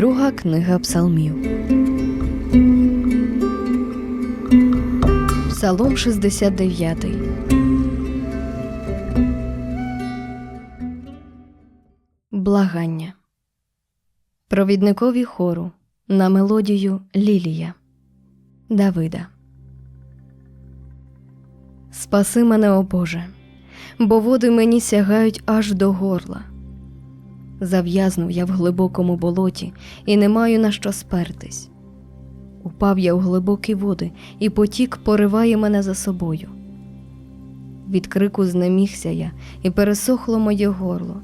Друга книга Псалмів. Псалом 69. Благання. Провідникові хору на мелодію Лілія Давида. Спаси мене, о Боже, бо води мені сягають аж до горла. Зав'язнув я в глибокому болоті і не маю на що спертись. Упав я у глибокі води, і потік пориває мене за собою. Від крику знемігся я, і пересохло моє горло.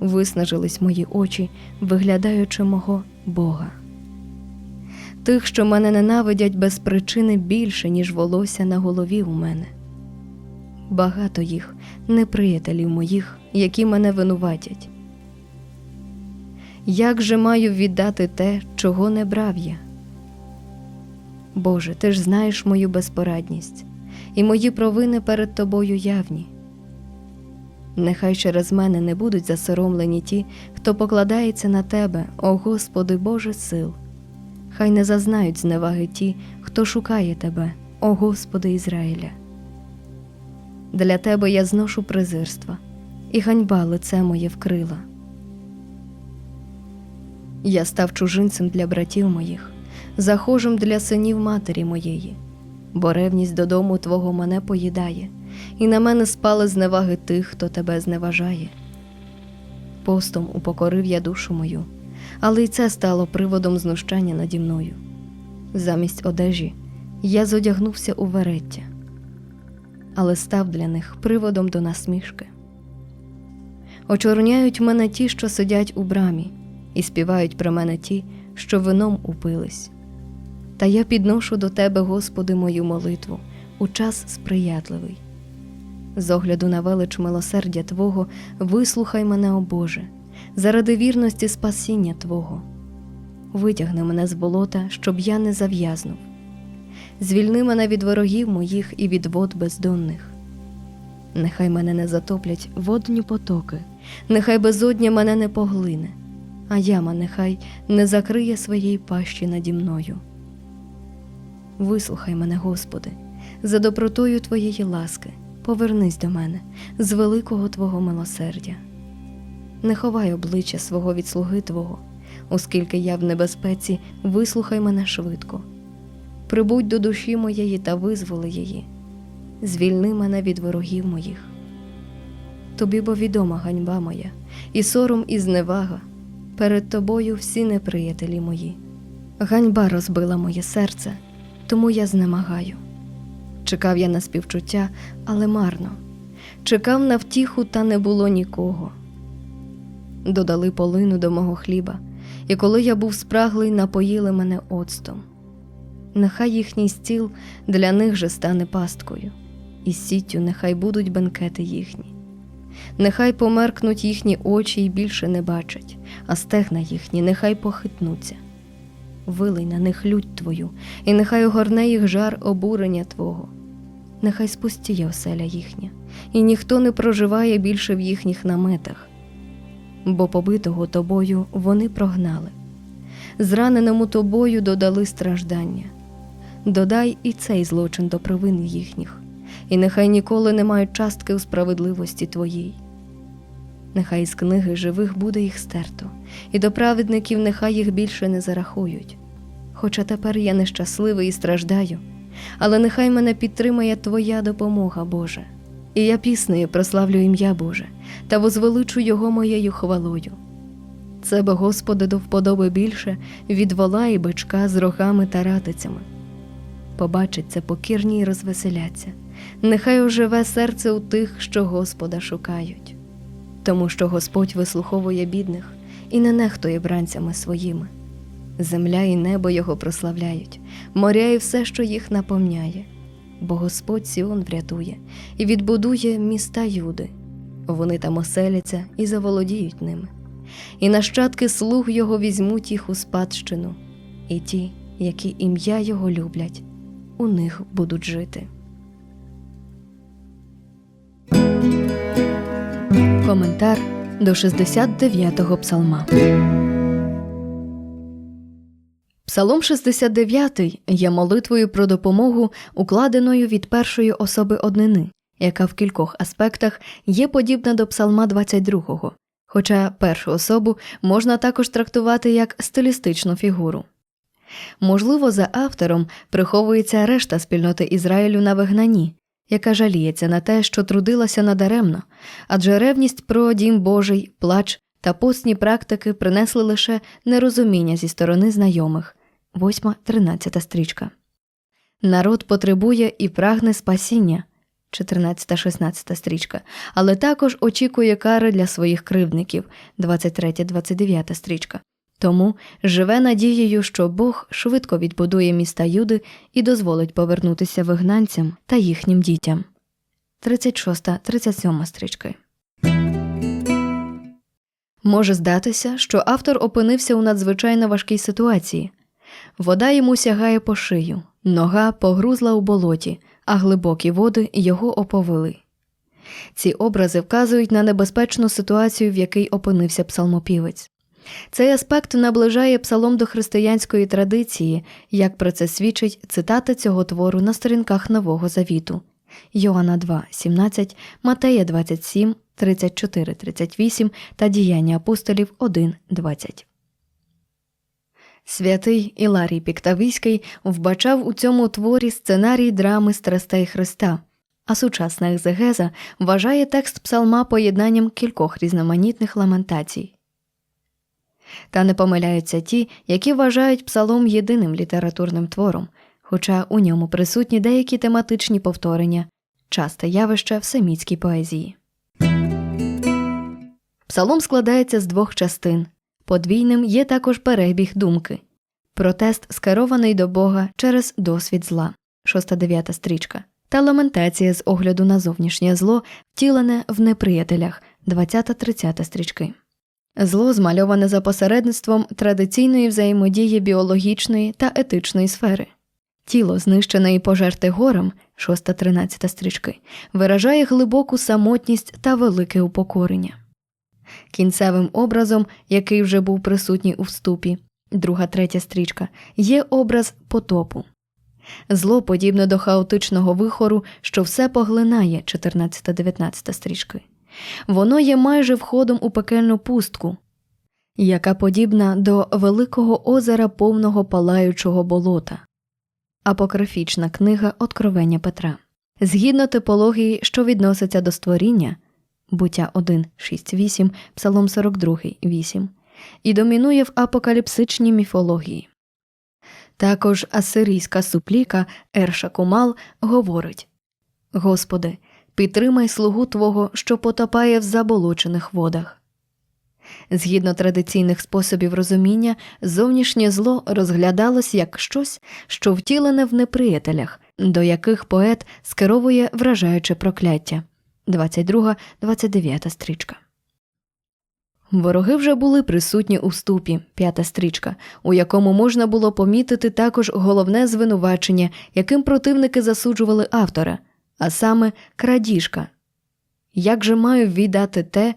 Виснажились мої очі, виглядаючи мого Бога. Тих, що мене ненавидять без причини більше, ніж волосся на голові у мене. Багато їх, неприятелів моїх, які мене винуватять. Як же маю віддати те, чого не брав я? Боже, ти ж знаєш мою безпорадність, і мої провини перед тобою явні. Нехай через мене не будуть засоромлені ті, хто покладається на тебе, о Господи Боже сил. Хай не зазнають зневаги ті, хто шукає тебе, о Господи Ізраїля. Для тебе я зношу презирства, і ганьба лице моє вкрила. Я став чужинцем для братів моїх, захожим для синів матері моєї, бо ревність додому Твого мене поїдає, і на мене спали зневаги тих, хто тебе зневажає. Постом упокорив я душу мою, але й це стало приводом знущання наді мною. Замість одежі я зодягнувся у вереття, але став для них приводом до насмішки. Очорняють мене ті, що сидять у брамі, і співають про мене ті, що вином упились. Та я підношу до Тебе, Господи, мою молитву у час сприятливий. З огляду на велич милосердя Твого, вислухай мене, о Боже, заради вірності спасіння Твого. Витягни мене з болота, щоб я не зав'язнув. Звільни мене від ворогів моїх і від вод бездонних. Нехай мене не затоплять водні потоки, нехай безодня мене не поглине, а яма нехай не закриє своєї пащі наді мною. Вислухай мене, Господи, за добротою Твоєї ласки, повернись до мене з великого Твого милосердя. Не ховай обличчя свого від слуги Твого, оскільки я в небезпеці, вислухай мене швидко. Прибудь до душі моєї та визволи її, звільни мене від ворогів моїх. Тобі бо відома ганьба моя, і сором, і зневага, перед тобою всі неприятелі мої. Ганьба розбила моє серце, тому я знемагаю. Чекав я на співчуття, але марно. Чекав на втіху, та не було нікого. Додали полину до мого хліба, і коли я був спраглий, напоїли мене оцтом. Нехай їхній стіл для них же стане пасткою, і сіттю нехай будуть бенкети їхні. Нехай померкнуть їхні очі і більше не бачать, а стегна їхні нехай похитнуться. Вилий на них лють твою, і нехай огорне їх жар обурення Твого. Нехай спустіє оселя їхня, і ніхто не проживає більше в їхніх наметах, бо побитого тобою вони прогнали, зраненому тобою додали страждання. Додай і цей злочин до провин їхніх, і нехай ніколи не мають частки у справедливості Твоїй. Нехай з книги живих буде їх стерто, і до праведників нехай їх більше не зарахують. Хоча тепер я нещасливий і страждаю, але нехай мене підтримає Твоя допомога, Боже, і я піснею прославлю ім'я Боже та возвеличу Його моєю хвалою. Це бо Господи до вподоби більше від вола і бичка з рогами та ратицями. Побачить це покірні й розвеселяться, нехай оживе серце у тих, що Господа шукають тому що Господь вислуховує бідних і не нехтує бранцями своїми. Земля і небо Його прославляють, моря і все, що їх наповняє, бо Господь Сіон врятує і відбудує міста Юди. Вони там оселяться і заволодіють ними, і нащадки слуг Його візьмуть їх у спадщину, і ті, які ім'я Його люблять, у них будуть жити. Коментар до 69-го псалма. Псалом 69 є молитвою про допомогу, укладеною від першої особи однини, яка в кількох аспектах є подібна до Псалма 22, хоча першу особу можна також трактувати як стилістичну фігуру. Можливо, за автором приховується решта спільноти Ізраїлю на вигнанні, яка жаліється на те, що трудилася надаремно, адже ревність про дім Божий, плач та постні практики принесли лише нерозуміння зі сторони знайомих. 8-13 стрічка. Народ потребує і прагне спасіння. 14-16 стрічка, але також очікує кари для своїх кривдників 23-29 стрічка. Тому живе надією, що Бог швидко відбудує міста Юди і дозволить повернутися вигнанцям та їхнім дітям. 36-37 стрічки. Може здатися, що автор опинився у надзвичайно важкій ситуації. Вода йому сягає по шию, нога погрузла у болоті, а глибокі води його оповили. Ці образи вказують на небезпечну ситуацію, в якій опинився псалмопівець. Цей аспект наближає псалом до християнської традиції, як про це свідчить цитата цього твору на сторінках Нового Завіту Йоанна 2, 17, Матея 27, 34, 38 та Діяння апостолів 1, 20. Святий Іларій Піктавійський вбачав у цьому творі сценарій драми страстей Христа, а сучасна екзегеза вважає текст псалма поєднанням кількох різноманітних ламентацій. Та не помиляються ті, які вважають псалом єдиним літературним твором, хоча у ньому присутні деякі тематичні повторення, часте явище в семітській поезії. Псалом складається з двох частин. Подвійним є також перебіг думки. Протест скерований до Бога через досвід зла, 6-9 стрічка, та ламентація з огляду на зовнішнє зло, втілене в неприятелях, 20-30 стрічки. Зло змальоване за посередництвом традиційної взаємодії біологічної та етичної сфери. Тіло, знищене і пожерте горем, 6-13 стрічки, виражає глибоку самотність та велике упокорення. Кінцевим образом, який вже був присутній у вступі, друга третя стрічка, є образ потопу. Зло подібне до хаотичного вихору, що все поглинає 14-19 стрічки. Воно є майже входом у пекельну пустку, яка подібна до великого озера повного палаючого болота. Апокрифічна книга Откровення Петра. Згідно типології, що відноситься до створіння буття 1, 6, 8, Псалом 42, 8, і домінує в апокаліпсичній міфології. Також асирійська супліка Ерша Кумал говорить Господи, підтримай слугу Твого, що потопає в заболочених водах. Згідно традиційних способів розуміння, зовнішнє зло розглядалось як щось, що втілене в неприятелях, до яких поет скеровує вражаюче прокляття. 22-29 стрічка. Вороги вже були присутні у вступі, п'ята стрічка, у якому можна було помітити також головне звинувачення, яким противники засуджували автора, а саме крадіжка. Як же маю віддати те,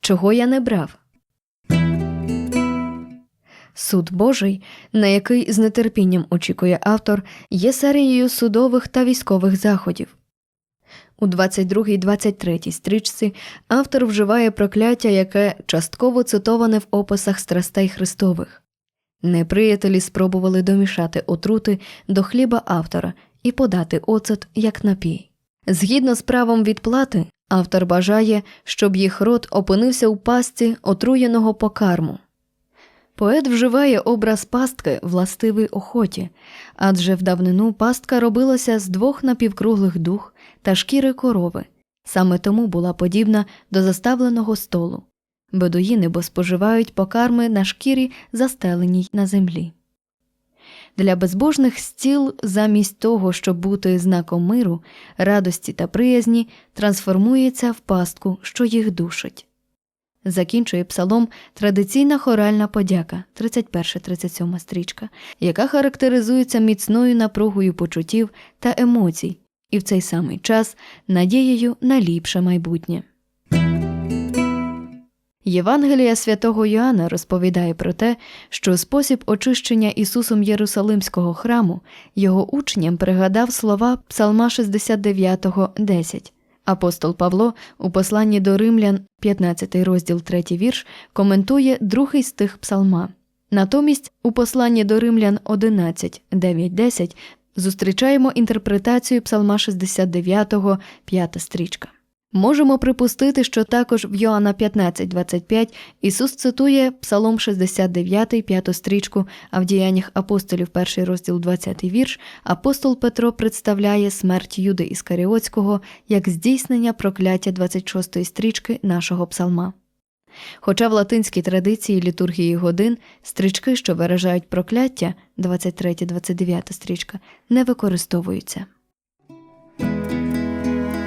чого я не брав? Суд Божий, на який з нетерпінням очікує автор, є серією судових та військових заходів. У 22-23 стрічці автор вживає прокляття, яке частково цитоване в описах страстей Христових. Неприятелі спробували домішати отрути до хліба автора і подати оцет як напій. Згідно з правом відплати, автор бажає, щоб їх рот опинився у пастці отруєного покарму. Поет вживає образ пастки властивий охоті, адже в давнину пастка робилася з двох напівкруглих дух та шкіри корови, саме тому була подібна до заставленого столу. Бедуїни бо споживають покарми на шкірі, застеленій на землі. Для безбожних стіл, замість того, щоб бути знаком миру, радості та приязні, трансформується в пастку, що їх душить. Закінчує псалом традиційна хоральна подяка, 31-37 стрічка, яка характеризується міцною напругою почуттів та емоцій, і в цей самий час надією на ліпше майбутнє. Євангелія святого Йоанна розповідає про те, що спосіб очищення Ісусом Єрусалимського храму його учням пригадав слова Псалма 69.10. Апостол Павло у посланні до римлян, 15 розділ 3 вірш, коментує другий стих псалма. Натомість у посланні до римлян 11, 9, 10 зустрічаємо інтерпретацію псалма 69, 5 стрічка. Можемо припустити, що також в Йоанна 15.25 Ісус цитує Псалом 69, 5 стрічку, а в діяннях апостолів, перший розділ 20 вірш, апостол Петро представляє смерть Юди Іскаріотського як здійснення прокляття 26 стрічки нашого псалма. Хоча в латинській традиції літургії годин стрічки, що виражають прокляття 23-29 стрічка, не використовуються.